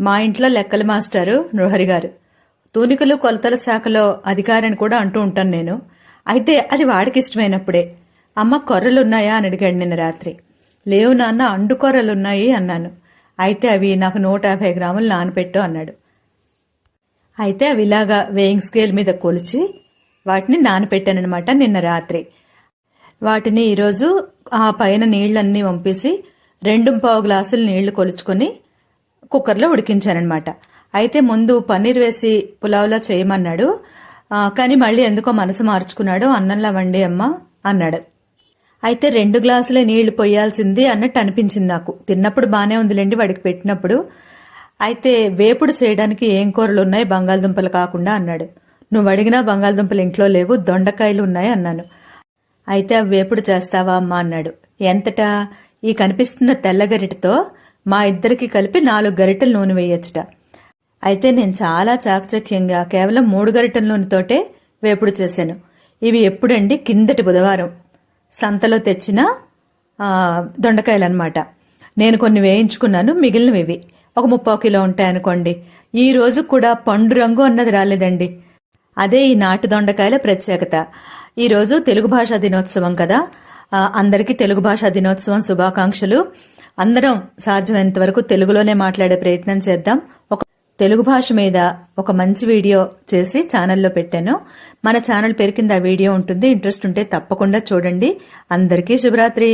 మా ఇంట్లో లెక్కల మాస్టారు నృహరి గారు. తూనికలు కొలతల శాఖలో అధికారిని కూడా అంటూ ఉంటాను నేను. అయితే అది వాడికి ఇష్టమైనప్పుడే. అమ్మ కొర్రలున్నాయా అని అడిగాడు నిన్న రాత్రి. లేవు నాన్న అండు కొర్రలున్నాయి అన్నాను. అయితే అవి నాకు నూట యాభై గ్రాములు నానపెట్టు అన్నాడు. అయితే అవి ఇలాగా వేయింగ్ స్కేల్ మీద కొలిచి వాటిని నానపెట్టానమాట నిన్న రాత్రి. వాటిని ఈరోజు ఆ పైన నీళ్ళన్నీ వంపేసి రెండు పావు గ్లాసులు నీళ్ళు కొలుచుకొని కుక్కర్లో ఉడికించానమాట అయితే ముందు పన్నీర్ వేసి పులావ్లా చేయమన్నాడు. కానీ మళ్ళీ ఎందుకో మనసు మార్చుకున్నాడు. అన్నంలా వండి అమ్మ అన్నాడు. అయితే రెండు గ్లాసులే నీళ్ళు పొయ్యాల్సింది అన్నట్టు అనిపించింది నాకు. తిన్నప్పుడు బాగానే ఉందిలేండి వాడికి పెట్టినప్పుడు. అయితే వేపుడు చేయడానికి ఏం కూరలు ఉన్నాయి? బంగాళదుంపలు కాకుండా అన్నాడు. నువ్వు అడిగినా బంగాళదుంపలు ఇంట్లో లేవు దొండకాయలు ఉన్నాయి అన్నాను. అయితే అవి వేపుడు చేస్తావా అమ్మా అన్నాడు. ఎంతటా? ఈ కనిపిస్తున్న తెల్ల గరిటతో మా ఇద్దరికి కలిపి నాలుగు గరిటెలు నూనె వేయొచ్చుట. అయితే నేను చాలా చాకచక్యంగా కేవలం మూడు గరిటెల నూనెతోటే వేపుడు చేశాను. ఇవి ఎప్పుడండి? కిందటి బుధవారం. సంతలో తెచ్చిన దొండకాయలు అనమాట నేను కొన్ని వేయించుకున్నాను మిగిలినవి ఇవి. ఒక ముప్పై కిలో ఉంటాయనుకోండి. ఈ రోజు కూడా పండు రంగు అన్నది రాలేదండి. అదే ఈ నాటు దొండకాయల ప్రత్యేకత. ఈరోజు తెలుగు భాషా దినోత్సవం కదా. అందరికీ తెలుగు భాషా దినోత్సవం శుభాకాంక్షలు. అందరం సాధ్యమైనంత వరకు తెలుగులోనే మాట్లాడే ప్రయత్నం చేద్దాం. ఒక తెలుగు భాష మీద ఒక మంచి వీడియో చేసి ఛానల్లో పెట్టాను. మన ఛానల్ పేరు కింద ఆ వీడియో ఉంటుంది. ఇంట్రెస్ట్ ఉంటే తప్పకుండా చూడండి. అందరికీ శుభరాత్రి.